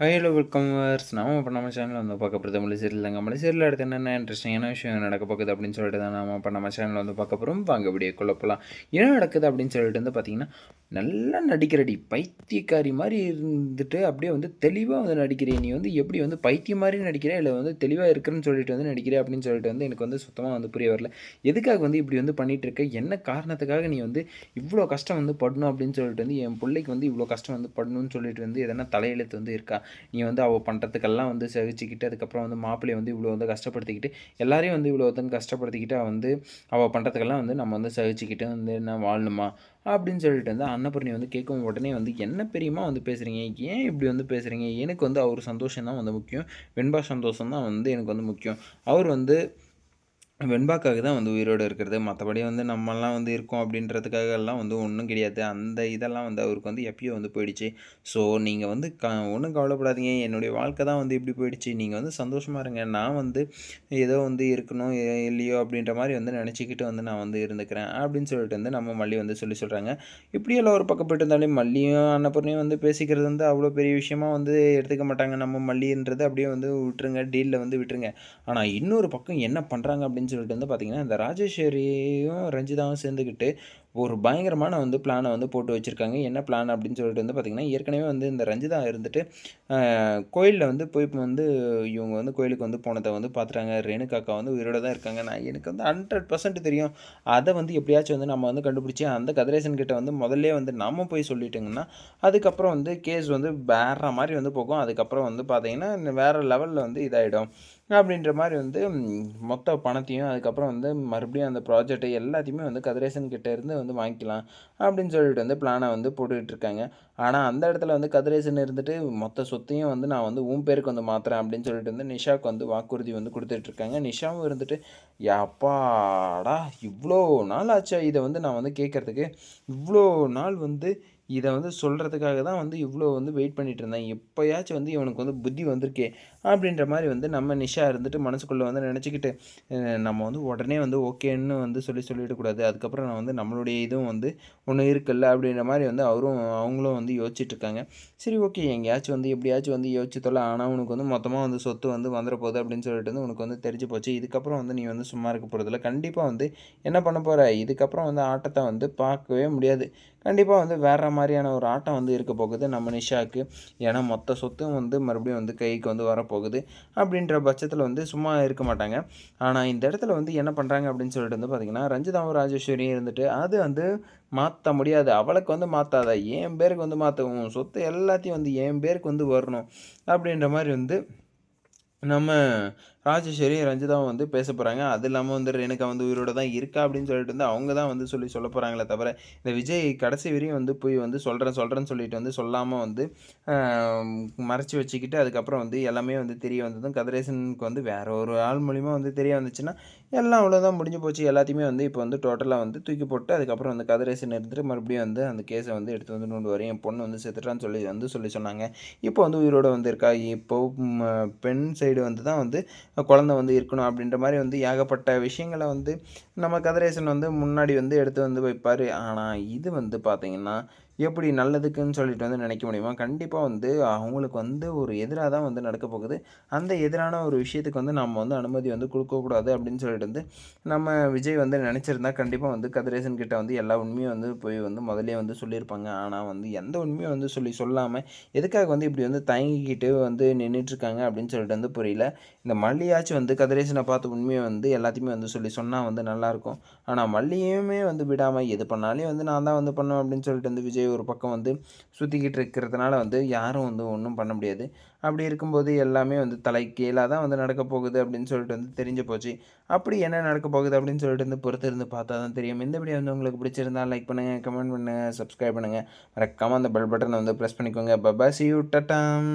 Hello welcome verse நாம இப்போ நம்ம சேனலில் வந்து பார்க்க போகிறது மலை சீரியல் தாங்க. அடுத்து என்னென்ன இன்ட்ரெஸ்டிங்கான விஷயம் நடக்க போகுது அப்படின்னு சொல்லிட்டு தான் நம்ம இப்போ நம்ம சேனலில் வந்து பார்க்க போகிறோம் வாங்க வீடியோக்குள்ளே போகலாம் என்ன நடக்குது அப்படின்னு சொல்லிட்டு வந்து பார்த்தீங்கன்னா நல்லா நடிக்கிறடி. பைத்தியக்காரி மாதிரி இருந்துட்டு அப்படியே வந்து தெளிவாக வந்து நடிக்கிறேன் நீ வந்து எப்படி வந்து பைத்தியம் மாதிரி நடிக்கிற? இல்லை வந்து தெளிவாக இருக்குன்னு சொல்லிட்டு வந்து நடிக்கிறேன் அப்படின்னு சொல்லிட்டு வந்து எனக்கு வந்து சுத்தமாக வந்து புரிய வரல. எதுக்காக வந்து இப்படி வந்து பண்ணிகிட்டு இருக்க? என்ன காரணத்துக்காக நீ வந்து இவ்வளோ கஷ்டம் வந்து படணும் அப்படின்னு சொல்லிட்டு வந்து என் பிள்ளைக்கு வந்து இவ்வளோ கஷ்டம் வந்து படணும்னு சொல்லிட்டு வந்து எதனா தலையெழுத்து வந்து இருக்கா? நீ வந்து அவள் பண்ணுறதுக்கெல்லாம் வந்து சகிச்சுக்கிட்டு அதுக்கப்புறம் வந்து மாப்பிள்ளையை வந்து இவ்வளோ வந்து கஷ்டப்படுத்திக்கிட்டு எல்லாரையும் வந்து இவ்வளோ வந்து கஷ்டப்படுத்திக்கிட்டு அவள் வந்து அவள் பண்ணுறதுக்கெல்லாம் வந்து நம்ம வந்து சகிச்சுக்கிட்டு வந்து என்ன வாழணுமா? அப்படின்னு சொல்லிட்டு வந்து அன்னபூர்ணி வந்து கேட்கும் உடனே வந்து என்ன பெரியமா வந்து பேசுகிறீங்க ஏன் இப்படி வந்து பேசுகிறீங்க எனக்கு வந்து அவர் சந்தோஷம் தான் வந்து முக்கியம். வெண்பா சந்தோஷம் தான் வந்து எனக்கு வந்து முக்கியம். அவர் வந்து வெண்பாக்காக தான் வந்து உயிரோடு இருக்கிறது. மற்றபடி வந்து நம்மலாம் வந்து இருக்கோம் அப்படின்றதுக்காக எல்லாம் வந்து ஒன்றும் கிடையாது. அந்த இதெல்லாம் வந்து அவருக்கு வந்து எப்பயோ வந்து போயிடுச்சு. ஸோ நீங்கள் வந்து க ஒன்றும் கவலைப்படாதீங்க. என்னுடைய வாழ்க்கை தான் வந்து இப்படி போயிடுச்சு. நீங்கள் வந்து சந்தோஷமாக இருங்க. நான் வந்து ஏதோ வந்து இருக்கணும் இல்லையோ அப்படின்ற மாதிரி வந்து நினச்சிக்கிட்டு வந்து நான் வந்து இருந்துக்கிறேன். அப்படின்னு சொல்லிட்டு வந்து நம்ம மல்லி வந்து சொல்லி சொல்கிறாங்க இப்படியெல்லாம் ஒரு பக்கம் போயிட்டு இருந்தாலும் மல்லியும் அன்னப்பூர்ணியும் வந்து பேசிக்கிறது வந்து அவ்வளோ பெரிய விஷயமா வந்து எடுத்துக்க மாட்டாங்க. நம்ம மல்லின்றது அப்படியே வந்து விட்டுருங்க. டீலில் வந்து விட்டுருங்க. ஆனால் இன்னொரு பக்கம் என்ன பண்ணுறாங்க அப்படின்னு சொல்லிட்டு வந்து பார்த்திங்கன்னா இந்த ராஜேஸ்வரியும் ரஞ்சிதாவும் சேர்ந்துக்கிட்டு ஒரு பயங்கரமான வந்து பிளானை வந்து போட்டு வச்சுருக்காங்க. என்ன பிளான் அப்படின்னு சொல்லிட்டு வந்து பார்த்திங்கன்னா ஏற்கனவே வந்து இந்த ரஞ்சிதா இருந்துட்டு கோயிலில் வந்து போய் வந்து இவங்க வந்து கோயிலுக்கு வந்து போனதை வந்து பார்த்துட்டாங்க ரேணுகாக்கா வந்து உயிரோட தான் இருக்காங்க. நான் எனக்கு வந்து ஹண்ட்ரட் பர்சன்ட் தெரியும். அதை வந்து எப்படியாச்சும் வந்து நம்ம வந்து கண்டுபிடிச்சி அந்த கதிரேசன் கிட்ட வந்து முதல்ல வந்து நம்ம போய் சொல்லிட்டோங்கன்னா அதுக்கப்புறம் வந்து கேஸ் வந்து வேற மாதிரி வந்து போகும். அதுக்கப்புறம் வந்து பார்த்திங்கன்னா வேறு லெவலில் வந்து இதாகிடும் அப்படின்ற மாதிரி வந்து மொத்த பணத்தையும் அதுக்கப்புறம் வந்து மறுபடியும் அந்த ப்ராஜெக்டை எல்லாத்தையுமே வந்து கதிரேசன் கிட்டே இருந்து வந்து வாங்கிக்கலாம் அப்படின்னு சொல்லிட்டு வந்து பிளானை வந்து போட்டுக்கிட்டு இருக்காங்க. ஆனால் அந்த இடத்துல வந்து கதிரேசன் இருந்துட்டு மொத்த சொத்தையும் வந்து நான் வந்து உன் பேருக்கு வந்து மாற்றுறேன் அப்படின்னு சொல்லிட்டு வந்து நிஷாவுக்கு வந்து வாக்குறுதி வந்து கொடுத்துட்ருக்காங்க நிஷாவும் இருந்துட்டு யாப்பாடா இவ்வளோ நாள் ஆச்சா. இதை வந்து நான் வந்து கேட்குறதுக்கு இவ்வளோ நாள் வந்து இதை வந்து சொல்கிறதுக்காக தான் வந்து இவ்வளோ வந்து வெயிட் பண்ணிகிட்டு இருந்தேன். எப்போயாச்சும் வந்து இவனுக்கு வந்து புத்தி வந்திருக்கே அப்படின்ற மாதிரி வந்து நம்ம நிஷா இருந்துட்டு மனசுக்குள்ளே வந்து நினச்சிக்கிட்டு நம்ம வந்து உடனே வந்து ஓகேன்னு வந்து சொல்லி சொல்லிடக்கூடாது அதுக்கப்புறம் நான் வந்து நம்மளுடைய இதுவும் வந்து ஒன்று இருக்குல்ல? அப்படின்ற மாதிரி வந்து அவரும் அவங்களும் வந்து யோசிச்சுட்ருக்காங்க சரி ஓகே. எங்கேயாச்சும் வந்து எப்படியாச்சும் வந்து யோசிச்சு ஆனால் உனக்கு வந்து மொத்தமாக வந்து சொத்து வந்து வந்துட போகுது அப்படின்னு சொல்லிட்டு வந்து உனக்கு வந்து தெரிஞ்சு போச்சு. இதுக்கப்புறம் வந்து நீ வந்து சும்மா இருக்க போகிறதில்ல கண்டிப்பாக வந்து என்ன பண்ண போகிற இதுக்கப்புறம் வந்து ஆட்டத்தை வந்து பார்க்கவே முடியாது. கண்டிப்பாக வந்து வேறு மாதிரியான ஒரு ஆட்டம் வந்து இருக்க போகுது நம்ம நிஷாவுக்கு ஏன்னா மொத்த சொத்தும் வந்து மறுபடியும் வந்து கைக்கு வந்து வரப்போகுது அப்படின்ற பட்சத்தில் வந்து சும்மா இருக்க மாட்டாங்க. ஆனால் இந்த இடத்துல வந்து என்ன பண்ணுறாங்க அப்படின்னு சொல்லிட்டு வந்து பார்த்திங்கன்னா ரஞ்சிதாவும் ராஜேஸ்வரியும் இருந்துட்டு அது வந்து மாற்ற முடியாது. அவளுக்கு வந்து மாற்றாத என் பேருக்கு வந்து மாற்றவும் சொத்து எல்லாத்தையும் வந்து என் பேருக்கு வந்து வரணும் அப்படின்ற மாதிரி வந்து நம்ம ராஜேஸ்வரி ரஞ்சிதாவும் வந்து பேச போகிறாங்க அது இல்லாமல் வந்து ரேணுகா வந்து உயிரோட தான் இருக்கா அப்படின்னு சொல்லிட்டு வந்து அவங்க தான் வந்து சொல்லி சொல்ல போகிறாங்களே தவிர இந்த விஜய் கடைசி வரையும் வந்து போய் வந்து சொல்கிறேன் சொல்கிறேன்னு சொல்லிட்டு வந்து சொல்லாமல் வந்து மறைச்சி வச்சுக்கிட்டு அதுக்கப்புறம் வந்து எல்லாமே வந்து தெரிய வந்ததும் கதிரேசனுக்கு வந்து வேறு ஒரு ஆள் மூலிமா வந்து தெரிய வந்துச்சுன்னா எல்லாம் அவ்வளோதான் முடிஞ்சு போச்சு. எல்லாத்தையுமே வந்து இப்போ வந்து டோட்டலாக வந்து தூக்கி போட்டு அதுக்கப்புறம் வந்து கதிரேசன் எடுத்துகிட்டு மறுபடியும் வந்து அந்த கேஸை வந்து எடுத்து வந்து நோண்டு வரையும் என் பொண்ணு வந்து செத்துட்டான்னு சொல்லி வந்து சொல்லி சொன்னாங்க. இப்போ வந்து உயிரோடு வந்து இருக்கா இப்போ பெண் சைடு வந்து தான் வந்து குழந்த வந்து இருக்கணும் அப்படின்ற மாதிரி வந்து ஏகப்பட்ட விஷயங்களை வந்து நம்ம கதிரேசன் வந்து முன்னாடி வந்து எடுத்து வந்து வைப்பார். ஆனால் இது வந்து பார்த்திங்கன்னா எப்படி நல்லதுக்குன்னு சொல்லிட்டு வந்து நினைக்க முடியுமா? கண்டிப்பாக வந்து அவங்களுக்கு வந்து ஒரு எதிராக தான் வந்து நடக்க போகுது. அந்த எதிரான ஒரு விஷயத்துக்கு வந்து நம்ம வந்து அனுமதி வந்து கொடுக்கக்கூடாது அப்படின்னு சொல்லிட்டு வந்து நம்ம விஜய் வந்து நினச்சிருந்தா கண்டிப்பாக வந்து கதிரேசன் கிட்ட வந்து எல்லா உண்மையும் வந்து போய் வந்து முதலே வந்து சொல்லியிருப்பாங்க. ஆனால் வந்து எந்த உண்மையும் வந்து சொல்லி சொல்லாமல் எதுக்காக வந்து இப்படி வந்து தயங்கிக்கிட்டு வந்து நின்றுட்டுருக்காங்க அப்படின்னு சொல்லிட்டு வந்து புரியல. இந்த மல்லியாச்சும் வந்து கதிரேசனை பார்த்து உண்மையை வந்து எல்லாத்தையுமே வந்து சொல்லி சொன்னால் வந்து நல்லாயிருக்கும். ஆனால் மல்லியுமே வந்து விடாமல் எது பண்ணாலே வந்து நான் தான் வந்து பண்ணுவேன் அப்படின்னு சொல்லிட்டு வந்து விஜய் ஒரு பக்கம் வந்து சுற்றிக்கிட்டு இருக்கிறதுனால வந்து யாரும் வந்து ஒன்றும் பண்ண முடியாது. அப்படி இருக்கும்போது எல்லாமே வந்து தலை கீழாக தான் வந்து நடக்க போகுது அப்படின்னு சொல்லிட்டு வந்து தெரிஞ்சு போச்சு. அப்படி என்ன நடக்க போகுது அப்படின்னு சொல்லிட்டு வந்து பொறுத்து இருந்து பார்த்தா தான் தெரியும். இந்த வீடியோ வந்து உங்களுக்கு பிடிச்சிருந்தா லைக் பண்ணுங்கள் கமெண்ட் பண்ணுங்கள் சப்ஸ்கிரைப் பண்ணுங்கள் மறக்காமல் அந்த பெல் பட்டனை வந்து ப்ரெஸ் பண்ணிக்கோங்க. Baba C you டட்டாம்